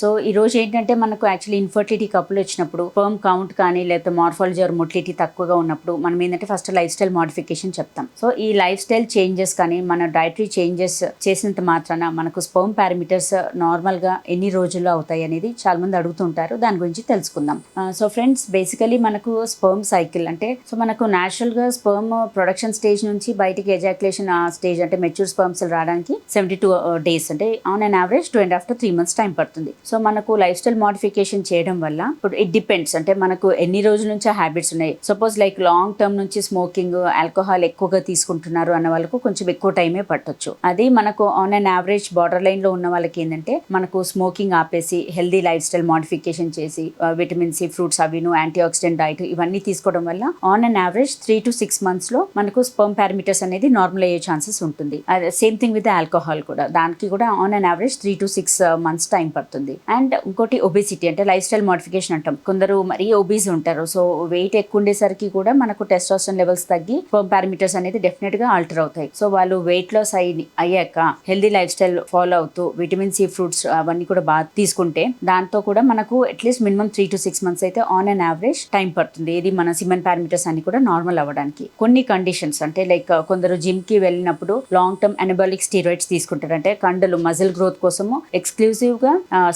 so ఈ రోజు ఏంటంటే మనకు యాక్చువల్లీ ఇన్ఫర్టిలిటీ కప్పులు వచ్చినప్పుడు ఫర్మ్ కౌంట్ కానీ లేకపోతే మార్ఫాలజీ ఆర్ మొటిలిటీ తక్కువగా ఉన్నప్పుడు మనం ఏంటంటే ఫస్ట్ లైఫ్ స్టైల్ మోడిఫికేషన్ చెప్తాం. సో ఈ లైఫ్ స్టైల్ చేంజెస్ కానీ మన డైటరీ చేంజెస్ చేసినంత మాత్రాన మనకు స్పర్మ్ పారామీటర్స్ నార్మల్గా ఎన్ని రోజుల్లో అవుతాయి అనేది చాలా మంది అడుగుతుంటారు. దాని గురించి తెలుసుకుందాం. సో ఫ్రెండ్స్ బేసికలీ మనకు స్పర్మ్ సైకిల్ అంటే సో మనకు న్యాచురల్గా స్పర్మ్ ప్రొడక్షన్ స్టేజ్ నుంచి బయటికి ఎజాక్యులేషన్ ఆ స్టేజ్ అంటే మెచ్యూర్ స్పర్మ్స్ రావడానికి సెవెంటీ టూ డేస్ అంటే on an average two and after three months time పడుతుంది. సో మనకు లైఫ్ స్టైల్ మోడిఫికేషన్ చేయడం వల్ల ఇప్పుడు ఇట్ డిపెండ్స్ అంటే మనకు ఎన్ని రోజుల నుంచి హ్యాబిట్స్ ఉన్నాయి? సపోజ్ లైక్ లాంగ్ టర్మ్ నుంచి స్మోకింగ్ ఆల్కహాల్ ఎక్కువగా తీసుకుంటున్నారు అన్న వాళ్ళకు కొంచెం ఎక్కువ టైమే పట్టొచ్చు. అది మనకు ఆన్ అండ్ యావరేజ్ బార్డర్ లైన్లో ఉన్న వాళ్ళకి ఏంటంటే మనకు స్మోకింగ్ ఆపేసి హెల్దీ లైఫ్ స్టైల్ మోడిఫికేషన్ చేసి విటమిన్ సి ఫ్రూట్స్ అవిను యాంటీ ఆక్సిడెంట్ డైట్ ఇవన్నీ తీసుకోవడం వల్ల on and average three to six మంత్స్లో మనకు స్పర్మ్ పారామీటర్స్ అనేది నార్మల్ అయ్యే ఛాన్సెస్ ఉంటుంది. సేమ్ థింగ్ విత్ ఆల్కహాల్ కూడా. దానికి కూడా on and average three to six months time పడుతుంది. అండ్ ఇంకోటి ఒబేసిటీ అంటే లైఫ్ స్టైల్ మోడిఫికేషన్ అంటాం. కొందరు మరీ ఒబీస్ ఉంటారు. సో వెయిట్ ఎక్కువ ఉండేసరికి కూడా మనకు టెస్టోస్టన్ లెవెల్స్ తగ్గి పారామీటర్స్ అనేది డెఫినెట్గా ఆల్టర్ అవుతాయి. సో వాళ్ళు వెయిట్ లాస్ అయ్యి అయ్యాక హెల్దీ లైఫ్ స్టైల్ ఫాలో అవుతూ విటమిన్ సి ఫ్రూట్స్ అవన్నీ కూడా బాగా తీసుకుంటే దాంతో కూడా మనకు at least minimum three to six months అయితే ఆన్ అండ్ యావరేజ్ టైం పడుతుంది. ఇది మన సిమెన్ పారామీటర్స్ అన్ని కూడా నార్మల్ అవ్వడానికి. కొన్ని కండిషన్స్ అంటే లైక్ కొందరు జిమ్కి వెళ్ళినప్పుడు లాంగ్ టర్మ్ అనబాలిక్ స్టీరాయిడ్స్ తీసుకుంటారు. అంటే కండలు మజిల్ గ్రోత్ కోసము ఎక్స్క్లూజివ్గా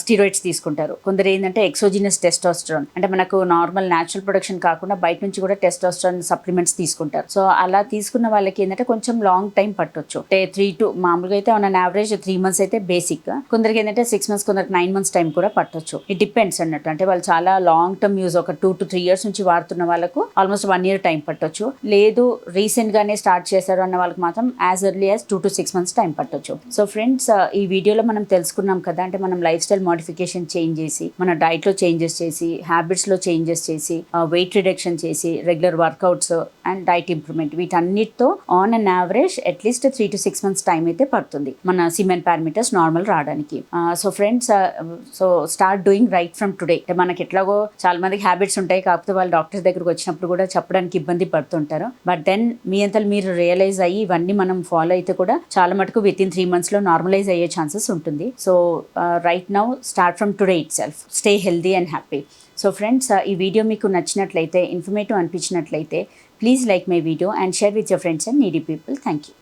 స్టీరాయిడ్స్ తీసుకుంటారు. కొందరు ఏంటంటే ఎక్సోజినస్ టెస్టోస్టరాన్. అంటే మనకు నార్మల్ న్యాచురల్ ప్రొడక్షన్ కాకుండా బయట నుంచి కూడా టెస్టోస్టరాన్ సప్లిమెంట్స్ తీసుకుంటారు. సో అలా తీసుకున్న వాళ్ళకి ఏంటంటే కొంచెం లాంగ్ టైం పట్టొచ్చు. అంటే త్రీ టు మామూలుగా అయితే ఆన్ యావరేజ్ త్రీ మంత్స్ అయితే బేసిక్. కొందరికి ఏంటంటే సిక్స్ మంత్స్ కొందరికి నైన్ మంత్స్ టైం కూడా పట్టొచ్చు. ఇట్ డిపెండ్స్ అన్నట్టు. అంటే వాళ్ళు చాలా లాంగ్ టర్మ్ యూజ్ ఒక టూ టు త్రీ ఇయర్స్ నుంచి వాడుతున్న వాళ్ళకు ఆల్మోస్ట్ వన్ ఇయర్ టైం పట్టొచ్చు. లేదు రీసెంట్ గానే స్టార్ట్ చేశారు అన్న వాళ్ళకి మాత్రం as early as two to six months time పట్టొచ్చు. సో ఫ్రెండ్స్ ఈ వీడియోలో మనం తెలుసుకున్నాం కదా అంటే మనం లైఫ్ స్టైల్ మోడిఫికేషన్ చేంజ్ చేసి మన డైట్లో చేంజెస్ చేసి హ్యాబిట్స్లో చేంజెస్ చేసి వెయిట్ రిడక్షన్ చేసి regular workouts and diet improvement వీటన్నిటితో on an average at least three to six months time అయితే పడుతుంది మన సిమెన్ పారామీటర్స్ నార్మల్ రావడానికి. So friends so start doing right from today అంటే మనకి ఎట్లాగో చాలా మందికి హ్యాబిట్స్ ఉంటాయి కాకపోతే వాళ్ళు డాక్టర్స్ దగ్గరకు వచ్చినప్పుడు కూడా చెప్పడానికి ఇబ్బంది పడుతుంటారు. బట్ దెన్ మీ అంతలు మీరు రియలైజ్ అయ్యి ఇవన్నీ మనం ఫాలో అయితే కూడా చాలా మటుకు విత్ ఇన్ త్రీ మంత్స్లో నార్మలైజ్ అయ్యే ఛాన్సెస్ ఉంటుంది. So right now start from today itself stay healthy and happy so friends ఈ వీడియో మీకు నచ్చినట్లయితే informative అనిపించినట్లయితే please like my video and share with your friends and needy people thank you